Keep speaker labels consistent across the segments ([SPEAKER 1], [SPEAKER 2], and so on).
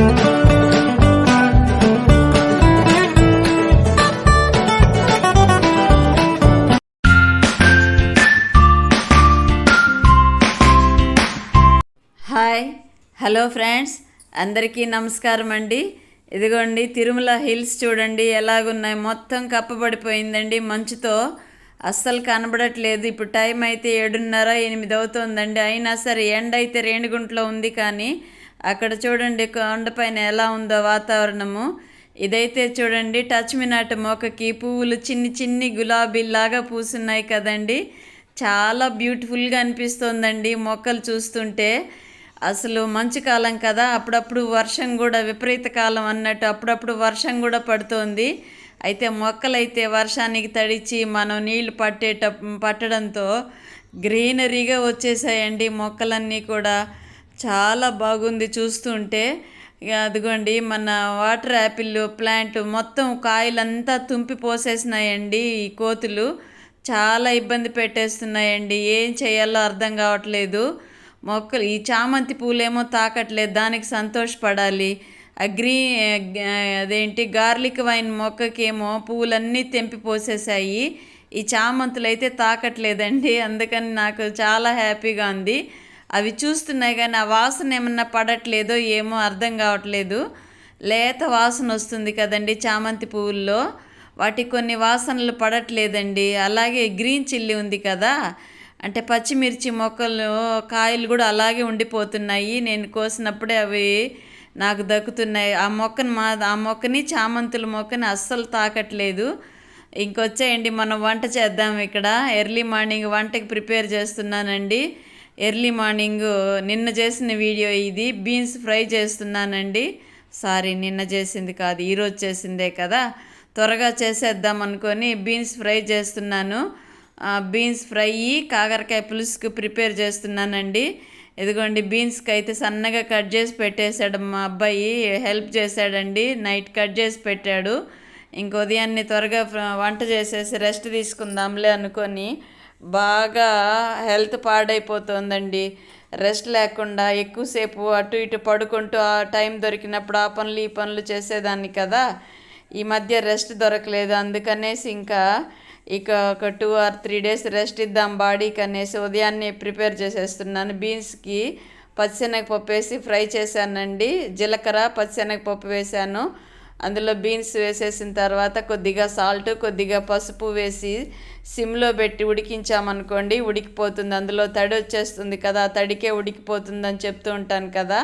[SPEAKER 1] Hi hello friends అందరికీ నమస్కారం అండి. ఇదిగోండి తిరుమల హిల్స్ చూడండి ఎలాగున్నాయి? మొత్తం కప్పబడిపోయిందండి మంచుతో. అస్సలు కనబడట్లేదు. ఇప్పుడు టైం అయితే ఏడున్నర ఎనిమిది అవుతుందండి. అయినా సరే ఎండ అయితే రేణిగుంట్లో ఉంది కానీ అక్కడ చూడండి కొండపైన ఎలా ఉందో వాతావరణము. ఇదైతే చూడండి టచ్ మినాట్ మొక్కకి పువ్వులు చిన్ని చిన్ని గులాబీలాగా పూసున్నాయి కదండి. చాలా బ్యూటిఫుల్గా అనిపిస్తోందండి మొక్కలు చూస్తుంటే. అసలు మంచు కాలం కదా అప్పుడప్పుడు వర్షం కూడా విపరీత కాలం అన్నట్టు అప్పుడప్పుడు వర్షం కూడా పడుతోంది. అయితే మొక్కలైతే వర్షానికి తడిచి మనం నీళ్ళు పట్టేట పట్టడంతో గ్రీనరీగా వచ్చేసాయండి మొక్కలన్నీ కూడా. చాలా బాగుంది చూస్తుంటే. అదిగోండి మన వాటర్ యాపిల్ ప్లాంట్ మొత్తం కాయలంతా తుంపి పోసేసినాయండి ఈ కోతులు. చాలా ఇబ్బంది పెట్టేస్తున్నాయండి. ఏం చేయాలో అర్థం కావట్లేదు. మొక్కలు ఈ చామంతి పూలేమో తాకట్లేదు దానికి సంతోషపడాలి. అగ్రీ అదేంటి గార్లిక్ వైన్ మొక్కకేమో పువ్వులన్నీ తెంపి పోసేసాయి ఈ చామంతులు అయితే తాకట్లేదండి. అందుకని నాకు చాలా హ్యాపీగా ఉంది. అవి చూస్తున్నాయి కానీ ఆ వాసన ఏమన్నా పడట్లేదో ఏమో అర్థం కావట్లేదు. లేత వాసన వస్తుంది కదండి చామంతి పువ్వుల్లో. వాటి కొన్ని వాసనలు పడట్లేదండి. అలాగే గ్రీన్ చిల్లీ ఉంది కదా. అంటే పచ్చిమిర్చి మొక్కలు కాయలు కూడా అలాగే ఉండిపోతున్నాయి. నేను కోసినప్పుడే అవి నాకు దక్కుతున్నాయి. ఆ మొక్కను మా ఆ మొక్కని చామంతుల మొక్కని అస్సలు తాకట్లేదు. ఇంకొచ్చేయండి మనం వంట చేద్దాం ఇక్కడ. ఎర్లీ మార్నింగ్ వంటకి ప్రిపేర్ చేస్తున్నానండి. ఎర్లీ మార్నింగ్ నిన్న చేసిన వీడియో ఇది. బీన్స్ ఫ్రై చేస్తున్నానండి. సారీ నిన్న చేసింది కాదు ఈరోజు చేసిందే కదా. త్వరగా చేసేద్దాం అనుకొని బీన్స్ ఫ్రై చేస్తున్నాను. బీన్స్ ఫ్రై కాకరకాయ పులుసుకు ప్రిపేర్ చేస్తున్నానండి. ఇదిగోండి బీన్స్కి అయితే సన్నగా కట్ చేసి పెట్టేశాడు మా అబ్బాయి. హెల్ప్ చేశాడండి. నైట్ కట్ చేసి పెట్టాడు. ఇంక ఉదయాన్నే త్వరగా వంట చేసేసి రెస్ట్ తీసుకుందాంలే అనుకొని బాగా హెల్త్ పాడైపోతుందండి. రెస్ట్ లేకుండా ఎక్కువసేపు అటు ఇటు పడుకుంటూ ఆ టైం దొరికినప్పుడు ఆ పనులు ఈ పనులు చేసేదాన్ని కదా. ఈ మధ్య రెస్ట్ దొరకలేదు. అందుకనేసి ఇంకా ఇక ఒక two or three days rest ఇద్దాం బాడీకి అనేసి ఉదయాన్నే ప్రిపేర్ చేసేస్తున్నాను. బీన్స్కి పచ్చిశనగపప్పు వేసి ఫ్రై చేశానండి. జీలకర్ర పచ్చిశనగపప్పు వేశాను. అందులో బీన్స్ వేసేసిన తర్వాత కొద్దిగా సాల్ట్ కొద్దిగా పసుపు వేసి సిమ్లో పెట్టి ఉడికించామనుకోండి ఉడికిపోతుంది. అందులో తడి వచ్చేస్తుంది కదా తడికే ఉడికిపోతుందని చెప్తూ ఉంటాను కదా.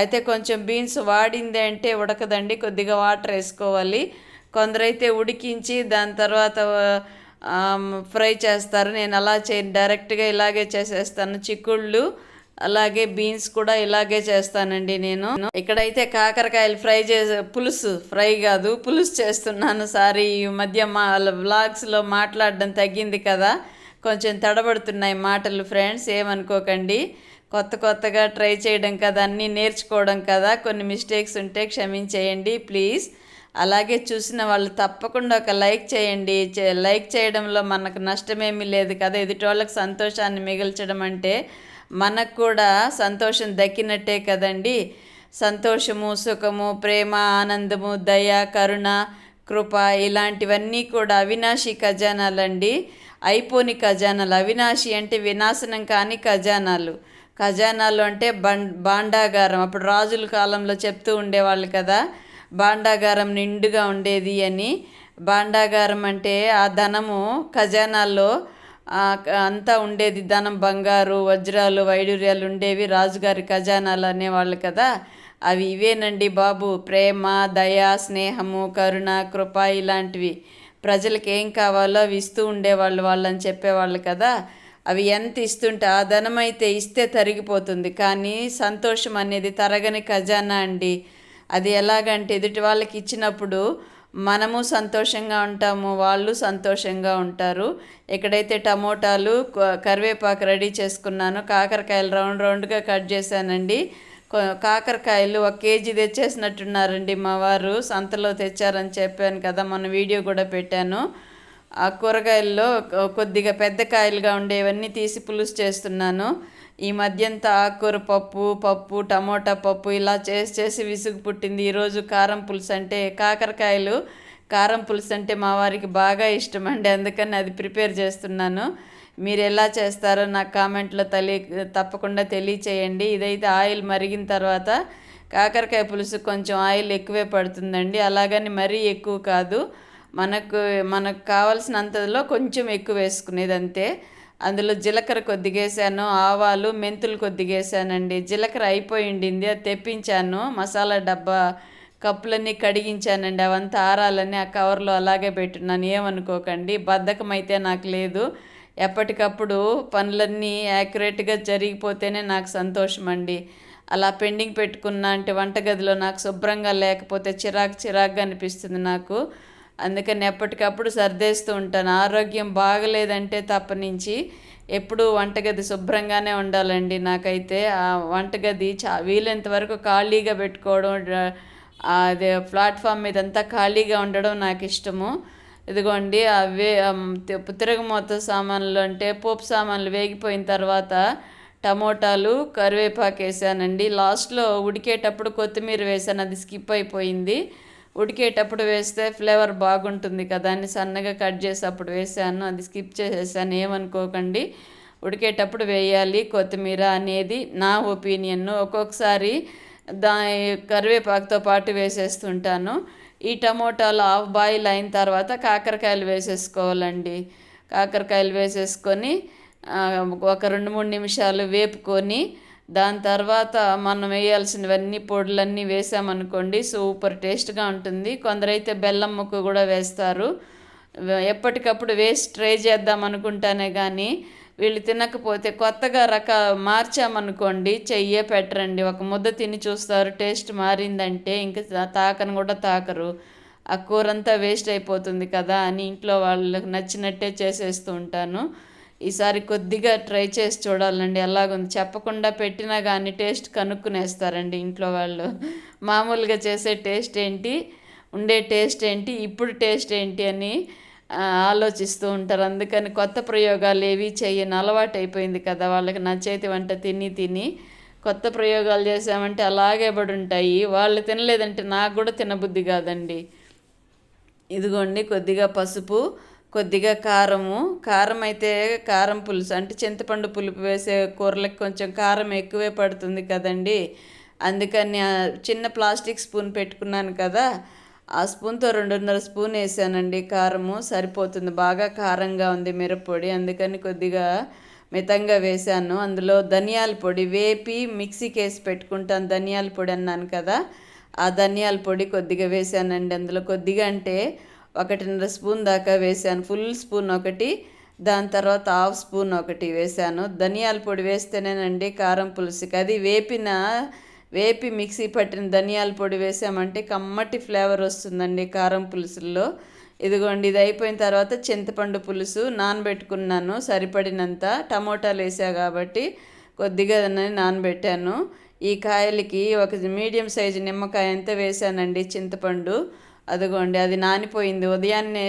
[SPEAKER 1] అయితే కొంచెం బీన్స్ వాడింది అంటే ఉడకదండి కొద్దిగా వాటర్ వేసుకోవాలి. కొందరైతే ఉడికించి దాని తర్వాత ఫ్రై చేస్తారు. నేను అలా చే డైరెక్ట్గా ఇలాగే చేసేస్తాను. చిక్కుళ్ళు అలాగే బీన్స్ కూడా ఇలాగే చేస్తానండి నేను. ఇక్కడైతే కాకరకాయలు ఫ్రై చేసే పులుసు ఫ్రై కాదు పులుసు చేస్తున్నాను. సారీ ఈ మధ్య మా వ్లాగ్స్లో మాట్లాడడం తగ్గింది కదా. కొంచెం తడబడుతున్నాయి మాటలు ఫ్రెండ్స్ ఏమనుకోకండి. కొత్త కొత్తగా ట్రై చేయడం కదా అన్నీ నేర్చుకోవడం కదా. కొన్ని మిస్టేక్స్ ఉంటే క్షమించేయండి ప్లీజ్. అలాగే చూసిన వాళ్ళు తప్పకుండా ఒక లైక్ చేయండి. లైక్ చేయడంలో మనకు నష్టమేమీ లేదు కదా. ఎదుటోళ్ళకి సంతోషాన్ని మిగిల్చడం అంటే మనకు కూడా సంతోషం దక్కినట్టే కదండి. సంతోషము సుఖము ప్రేమ ఆనందము దయ కరుణ కృప ఇలాంటివన్నీ కూడా అవినాశి ఖజానాలండి. అయిపోని ఖజానాలు. అవినాశి అంటే వినాశనం కాని ఖజానాలు. ఖజానాలు అంటే బండ్ బాండాగారం. అప్పుడు రాజుల కాలంలో చెప్తూ ఉండేవాళ్ళు కదా. భాండాగారం నిండుగా ఉండేది అని. భాండాగారం అంటే ఆ ధనము ఖజానాల్లో అంతా ఉండేది ధనం బంగారు వజ్రాలు వైడూర్యాలు ఉండేవి. రాజుగారి ఖజానాలు అనేవాళ్ళు కదా. అవి ఇవేనండి బాబు. ప్రేమ దయ స్నేహము కరుణ కృప ఇలాంటివి. ప్రజలకు ఏం కావాలో అవి ఇస్తూ ఉండేవాళ్ళు వాళ్ళని చెప్పేవాళ్ళు కదా. అవి ఎంత ఇస్తుంటే ఆ ధనమైతే ఇస్తే తరిగిపోతుంది. కానీ సంతోషం అనేది తరగని ఖజానా అండి. అది ఎలాగంటే ఎదుటి వాళ్ళకి ఇచ్చినప్పుడు మనము సంతోషంగా ఉంటాము వాళ్ళు సంతోషంగా ఉంటారు. ఎక్కడైతే టమోటాలు కరివేపాకు రెడీ చేసుకున్నాను కాకరకాయలు రౌండ్ రౌండ్గా కట్ చేశానండి. కాకరకాయలు ఒక కేజీ తెచ్చేసినట్టున్నారండి మా వారు. సంతలో తెచ్చారని చెప్పాను కదా మన వీడియో కూడా పెట్టాను. ఆ కూరగాయల్లో కొద్దిగా పెద్ద కాయలుగా ఉండేవన్నీ తీసి పులుసు చేస్తున్నాను. ఈ మధ్యంతా ఆకుకూర పప్పు పప్పు టమోటా పప్పు ఇలా చేసి చేసి విసుగు పుట్టింది. ఈరోజు కారం పులుసు అంటే కాకరకాయలు. కారం పులుసు అంటే మా వారికి బాగా ఇష్టం అండి. అందుకని అది ప్రిపేర్ చేస్తున్నాను. మీరు ఎలా చేస్తారో నాకు కామెంట్లో తలి తప్పకుండా తెలియచేయండి. ఇదైతే ఆయిల్ మరిగిన తర్వాత కాకరకాయ పులుసు కొంచెం ఆయిల్ ఎక్కువే పడుతుందండి. అలాగని మరీ ఎక్కువ కాదు. మనకు మనకు కావాల్సినంతలో కొంచెం ఎక్కువ వేసుకునేది అంతే అందులో జీలకర్ర కొద్దిగా వేసాను ఆవాలు మెంతులు కొద్దిగా వేసానండి జీలకర్ర అయిపోయి ఉండింది అది తెప్పించాను. మసాలా డబ్బా కప్పులన్నీ కడిగించానండి. అవంతా ఆరాలని ఆ కవర్లో అలాగే పెట్టున్నాను. ఏమనుకోకండి బద్ధకం అయితే నాకు లేదు. ఎప్పటికప్పుడు పనులన్నీ యాక్యురేట్గా జరిగిపోతేనే నాకు సంతోషం అండి అలా పెండింగ్ పెట్టుకున్న అంటే వంటగదిలో నాకు శుభ్రంగా లేకపోతే చిరాకు చిరాకుగా అనిపిస్తుంది నాకు. అందుకని ఎప్పటికప్పుడు సర్దేస్తూ ఉంటాను. ఆరోగ్యం బాగలేదంటే తప్పనించి ఎప్పుడు వంటగది శుభ్రంగానే ఉండాలండి. నాకైతే ఆ వంటగది చా వీలైనంత వరకు ఖాళీగా పెట్టుకోవడం అదే ప్లాట్ఫామ్ మీద అంతా ఖాళీగా ఉండడం నాకు ఇష్టము. ఇదిగోండి అవే తిరగమూత సామాన్లు అంటే పోపు సామాన్లు వేగిపోయిన తర్వాత టమోటాలు కరివేపాకు వేసానండి. లాస్ట్లో ఉడికేటప్పుడు కొత్తిమీర వేసాను. అది స్కిప్ అయిపోయింది. ఉడికేటప్పుడు వేస్తే ఫ్లేవర్ బాగుంటుంది కదా అని సన్నగా కట్ చేసి అప్పుడు వేసాను అది స్కిప్ చేసేసాను. ఏమనుకోకండి ఉడికేటప్పుడు వేయాలి కొత్తిమీర అనేది. నా ఒపీనియన్ ఒక్కొక్కసారి దా కరివేపాకుతో పాటు వేసేస్తుంటాను. ఈ టమోటాలు హాఫ్ బాయిల్ అయిన తర్వాత కాకరకాయలు వేసేసుకోవాలండి. కాకరకాయలు వేసేసుకొని ఒక రెండు మూడు నిమిషాలు వేపుకొని దాని తర్వాత మనం వేయాల్సినవన్నీ పొడులన్నీ వేసామనుకోండి సూపర్ టేస్ట్గా ఉంటుంది. కొందరైతే బెల్లం ముక్క కూడా వేస్తారు. ఎప్పటికప్పుడు వేసి ట్రై చేద్దాం అనుకుంటానే కానీ వీళ్ళు తినకపోతే కొత్తగా రక మార్చామనుకోండి చెయ్యే పెట్టరండి. ఒక ముద్ద తిని చూస్తారు టేస్ట్ మారిందంటే ఇంకా తాకను కూడా తాకరు. ఆ కూరంతా వేస్ట్ అయిపోతుంది కదా అని ఇంట్లో వాళ్ళకి నచ్చినట్టే చేసేస్తూ ఉంటాను. ఈసారి కొద్దిగా ట్రై చేసి చూడాలండి. ఎలాగుంది? చెప్పకుండా పెట్టినా కానీ టేస్ట్ కనుక్కునేస్తారండి ఇంట్లో వాళ్ళు. మామూలుగా చేసే టేస్ట్ ఏంటి? ఉండే టేస్ట్ ఏంటి? ఇప్పుడు టేస్ట్ ఏంటి అని ఆలోచిస్తూ ఉంటారు. అందుకని కొత్త ప్రయోగాలు ఏవి చేయని అలవాటు అయిపోయింది కదా వాళ్ళకి. నా చేతి వంట తిని తిని కొత్త ప్రయోగాలు చేసామంటే అలాగే పడి ఉంటాయి. వాళ్ళు తినలేదంటే నాకు కూడా తినబుద్ధి కాదండి. ఇదిగోండి కొద్దిగా పసుపు కొద్దిగా కారము. కారం అయితే కారం పులుసు. అంటే చింతపండు పులుపు వేసే కూరలకు కొంచెం కారం ఎక్కువే పడుతుంది కదండి. అందుకని చిన్న ప్లాస్టిక్ స్పూన్ పెట్టుకున్నాను కదా. ఆ స్పూన్తో రెండున్నర స్పూన్ వేసానండి కారము. సరిపోతుంది. బాగా కారంగా ఉంది మిరప్పొడి. అందుకని కొద్దిగా మితంగా వేశాను అందులో ధనియాల పొడి వేపి మిక్సీకి వేసి పెట్టుకుంటాను. ధనియాల పొడి అన్నాను కదా. ఆ ధనియాల పొడి కొద్దిగా వేసానండి. అందులో కొద్దిగా అంటే ఒకటిన్నర స్పూన్ దాకా వేసాను ఫుల్ స్పూన్ ఒకటి దాని తర్వాత హాఫ్ స్పూన్ ఒకటి వేసాను ధనియాల పొడి వేస్తేనేనండి కారం పులుసుకి. అది వేపిన వేపి మిక్సీ పట్టిన ధనియాల పొడి వేసామంటే కమ్మటి ఫ్లేవర్ వస్తుందండి కారం పులుసుల్లో. ఇదిగోండి ఇది అయిపోయిన తర్వాత చింతపండు పులుసు నానబెట్టుకున్నాను సరిపడినంత. టమోటాలు వేసా కాబట్టి కొద్దిగా నానబెట్టాను. ఈ కాయలకి ఒక మీడియం సైజు నిమ్మకాయ అంతా వేసానండి చింతపండు. అదిగోండి అది నానిపోయింది. ఉదయాన్నే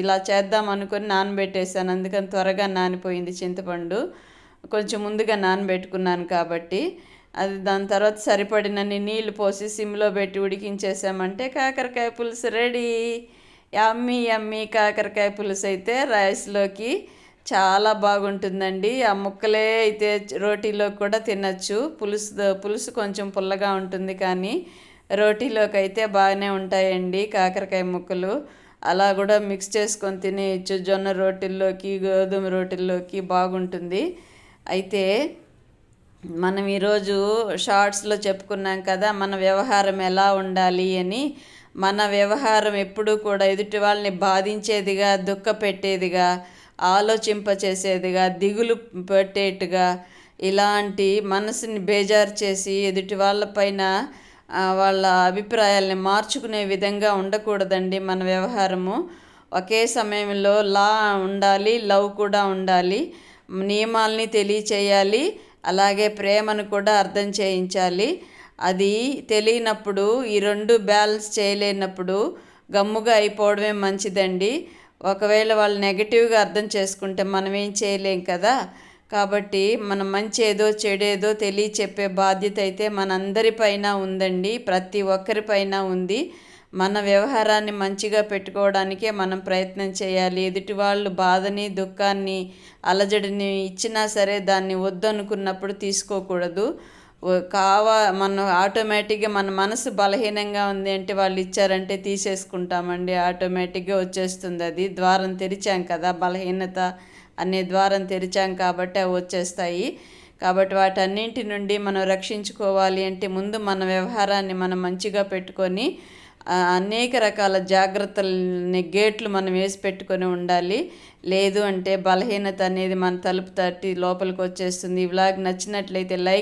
[SPEAKER 1] ఇలా చేద్దాం అనుకొని నానబెట్టేసాను అందుకని త్వరగా నానిపోయింది చింతపండు. కొంచెం ముందుగా నానబెట్టుకున్నాను కాబట్టి. అది దాని తర్వాత సరిపడినన్ని నీళ్ళు పోసి సిమ్లో పెట్టి ఉడికించేసామంటే కాకరకాయ పులుసు రెడీ. యమ్మీ యమ్మీ కాకరకాయ పులుసు అయితే రైస్లోకి చాలా బాగుంటుందండి. ఆ ముక్కలే అయితే రోటీలో కూడా తినచ్చు. పులుసు పులుసు కొంచెం పుల్లగా ఉంటుంది కానీ రోటీలోకి అయితే బాగానే ఉంటాయండి కాకరకాయ ముక్కలు. అలా కూడా మిక్స్ చేసుకొని తినేయచ్చు జొన్న రోటీల్లోకి గోధుమ రోటీల్లోకి బాగుంటుంది. అయితే మనం ఈరోజు షార్ట్స్లో చెప్పుకున్నాం కదా మన వ్యవహారం ఎలా ఉండాలి అని. మన వ్యవహారం ఎప్పుడూ కూడా ఎదుటి వాళ్ళని బాధించేదిగా దుఃఖ పెట్టేదిగా ఆలోచింపచేసేదిగా దిగులు పెట్టేట్టుగా ఇలాంటి మనసుని బేజారు చేసి ఎదుటి వాళ్ళపైన వాళ్ళ అభిప్రాయాల్ని మార్చుకునే విధంగా ఉండకూడదండి మన వ్యవహారము. ఒకే సమయంలో లా ఉండాలి లవ్ కూడా ఉండాలి నియమాల్ని తెలియచేయాలి అలాగే ప్రేమను కూడా అర్థం చేయించాలి. అది తెలియనప్పుడు ఈ రెండు బ్యాలెన్స్ చేయలేనప్పుడు గమ్ముగా అయిపోవడమే మంచిదండి. ఒకవేళ వాళ్ళు నెగిటివ్గా అర్థం చేసుకుంటే మనం ఏం చేయలేం కదా? కాబట్టి మనం మంచి ఏదో చెడేదో తెలియ చెప్పే బాధ్యత అయితే మనందరిపైన ఉందండి. ప్రతి ఒక్కరిపైన ఉంది. మన వ్యవహారాన్ని మంచిగా పెట్టుకోవడానికే మనం ప్రయత్నం చేయాలి. ఎదుటి వాళ్ళు బాధని దుఃఖాన్ని అలజడిని ఇచ్చినా సరే దాన్ని వద్దనుకున్నప్పుడు తీసుకోకూడదు. కావా మనం ఆటోమేటిక్గా మన మనసు బలహీనంగా ఉంది అంటే వాళ్ళు ఇచ్చారంటే తీసేసుకుంటామండి. ఆటోమేటిక్గా వచ్చేస్తుంది అది. ద్వారం తెరిచాం కదా బలహీనత. అనే ద్వారం తెరిచాం కాబట్టి అవి వచ్చేస్తాయి. కాబట్టి వాటన్నింటి నుండి మనం రక్షించుకోవాలి అంటే ముందు మన వ్యవహారాన్ని మనం మంచిగా పెట్టుకొని అనేక రకాల జాగ్రత్తలని గేట్లు మనం వేసి పెట్టుకొని ఉండాలి. లేదు అంటే బలహీనత అనేది మన తలుపు తట్టి లోపలికి వచ్చేస్తుంది. ఈ వ్లాగ్ నచ్చినట్లయితే లైక్